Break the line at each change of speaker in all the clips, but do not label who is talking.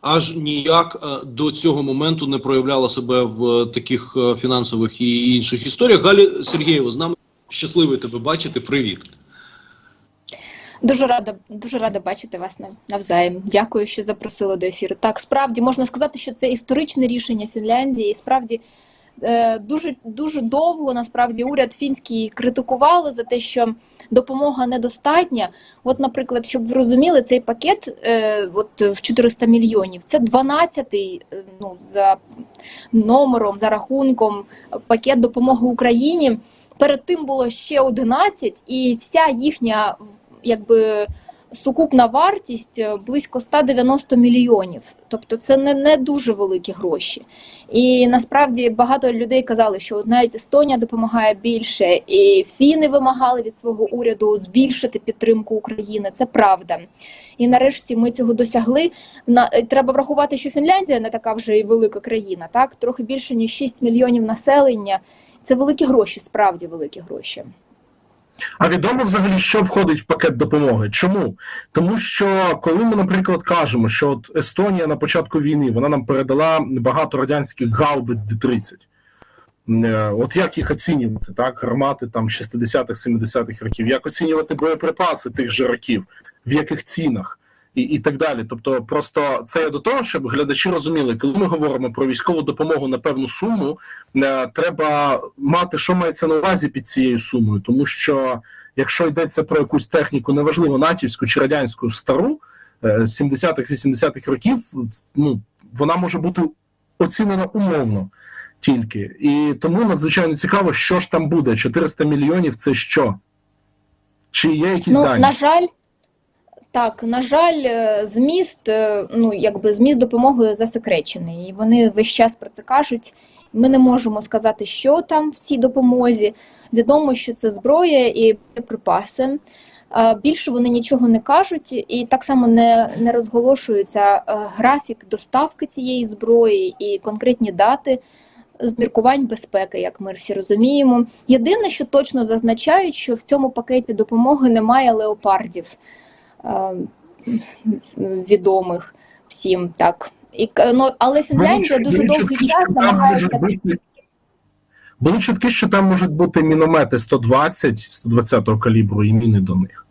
аж ніяк е, до цього моменту не проявляла себе в е, таких е, фінансових і інших історіях. Галі Сергієво, з нами щасливий тебе бачити. Привіт.
Дуже рада, дуже рада бачити вас нав- навзаєм. Дякую, що запросили до ефіру. Так, справді можна сказати, що це історичне рішення Фінляндії. І справді дуже дуже довго насправді уряд фінський критикували за те, що допомога недостатня. От, наприклад, щоб ви розуміли, цей пакет е, от в 400 мільйонів. Це 12-й е, ну, за номером, за рахунком пакет допомоги Україні. Перед тим було ще 11, і вся їхня якби сукупна вартість е, близько 190 мільйонів. Тобто це не, не дуже великі гроші. І насправді багато людей казали, що навіть Естонія допомагає більше, і фіни вимагали від свого уряду збільшити підтримку України. Це правда. І нарешті ми цього досягли. На е, треба врахувати, що Фінляндія не така вже і велика країна, так трохи більше ніж 6 мільйонів населення. Це великі гроші, справді великі гроші.
А відомо взагалі, що входить в пакет допомоги? Чому? Тому що коли ми, наприклад, кажемо, що от Естонія на початку війни вона нам передала багато радянських гаубиць Д-30. Е, От як їх оцінювати, так? Гармати там 60-х, 70-х років, як оцінювати боєприпаси тих же років, в яких цінах і, і так далі. Тобто, просто це я до того, щоб глядачі розуміли, коли ми говоримо про військову допомогу на певну суму, е, треба мати, що мається на увазі під цією сумою, тому що якщо йдеться про якусь техніку, неважливо натівську чи радянську стару е, 70-х, 80-х років, ну вона може бути оцінена умовно тільки. І тому надзвичайно цікаво, що ж там буде. 400 мільйонів це що? Чи є якісь
ну,
дані?
на жаль, так, на жаль, е, зміст, е, ну якби зміст допомоги засекречений. І вони весь час про це кажуть. Ми не можемо сказати, що там в цій допомозі. Відомо, що це зброя і припаси. Е, Більше вони нічого не кажуть, і так само не, не розголошується графік доставки цієї зброї і конкретні дати з міркувань безпеки, як ми всі розуміємо. Єдине, що точно зазначають, що в цьому пакеті допомоги немає леопардів відомих всім так. І, ну, але Фінляндія дуже довгий час намагається.
Були чутки, що там можуть бути міномети 120, 120 калібру і міни до них.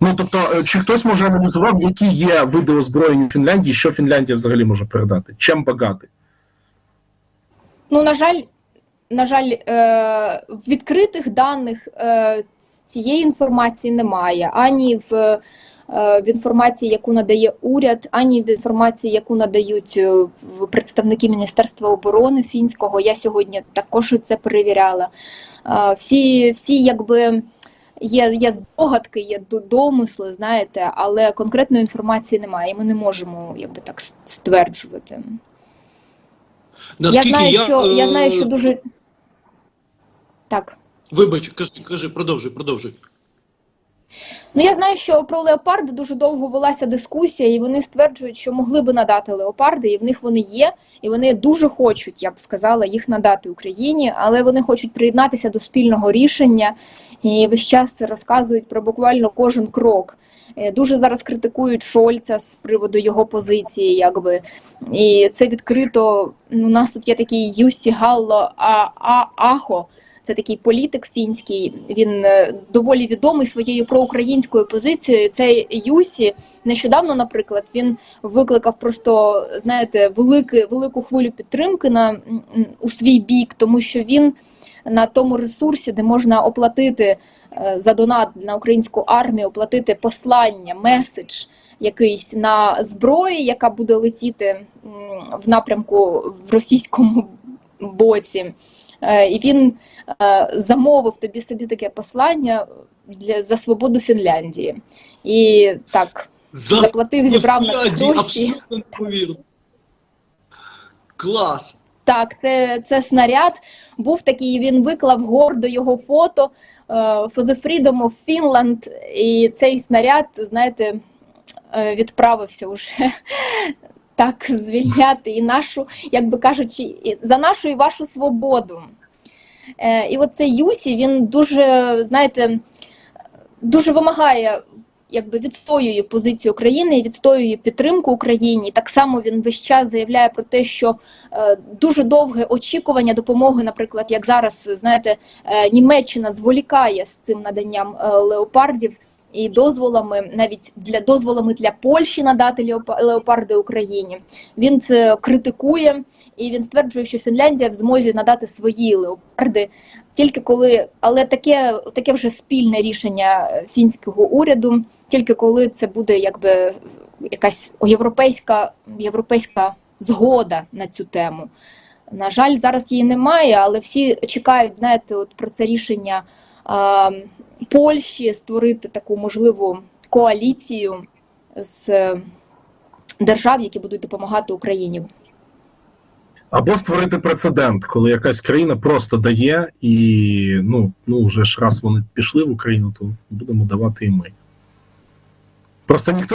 Ну тобто, е, чи хтось може аналізував, які є види озброєння у Фінляндії, що Фінляндія взагалі може передати? Чим багати?
Ну, на жаль, на жаль, е, відкритих даних е, цієї інформації немає ані в, е, в інформації, яку надає уряд, ані в інформації, яку надають представники Міністерства оборони фінського. Я сьогодні також це перевіряла. Всі, всі якби. Є, є здогадки, є домисли, знаєте, але конкретної інформації немає, і ми не можемо якби так стверджувати. Я знаю,
я,
що я знаю, що дуже так.
Вибач, кажи, кажи, продовжуй, продовжуй.
Ну я знаю, що про леопарди дуже довго велася дискусія, і вони стверджують, що могли би надати леопарди, і в них вони є, і вони дуже хочуть, я б сказала, їх надати Україні, але вони хочуть приєднатися до спільного рішення і весь час це розказують про буквально кожен крок. Е, Дуже зараз критикують Шольца з приводу його позиції, якби і це відкрито. ну, У нас тут є такий Юсі Галло А- А- Ахо. Це такий політик фінський. Він е, доволі відомий своєю проукраїнською позицією. Цей Юсі нещодавно, наприклад, він викликав просто знаєте велику, велику хвилю підтримки на у свій бік, тому що він на тому ресурсі, де можна оплатити е, за донат на українську армію, оплатити послання, меседж якийсь на зброї, яка буде летіти в напрямку в російському боці. Е, І він е, замовив тобі собі таке послання для за свободу Фінляндії. І так,
За
заплатив, зібрав на це гроші.
Абсолютно. Клас.
Так, це, це снаряд. Був такий, він виклав гордо його фото е, For the Freedom of Finland. І цей снаряд, знаєте, відправився вже так звільняти і нашу, як би кажучи, за нашу і вашу свободу. Е, І от Юсі, він дуже, знаєте, дуже вимагає якби відстоює позицію України відстоює підтримку Україні. Так само він весь час заявляє про те, що е, дуже довге очікування допомоги, наприклад, як зараз знаєте, е, Німеччина зволікає з цим наданням е, леопардів. І дозволами навіть для дозволами для Польщі надати леопарди Україні. Він це критикує і він стверджує, що Фінляндія в змозі надати свої леопарди тільки коли, але таке, таке вже спільне рішення фінського уряду, тільки коли це буде якби якась європейська, європейська згода на цю тему. На жаль, зараз її немає, але всі чекають, знаєте, от про це рішення Польщі створити таку можливу коаліцію з е, держав, які будуть допомагати Україні.
Або створити прецедент, коли якась країна просто дає, і ну, ну вже ж раз вони пішли в Україну, то будемо давати і ми. Просто ніхто не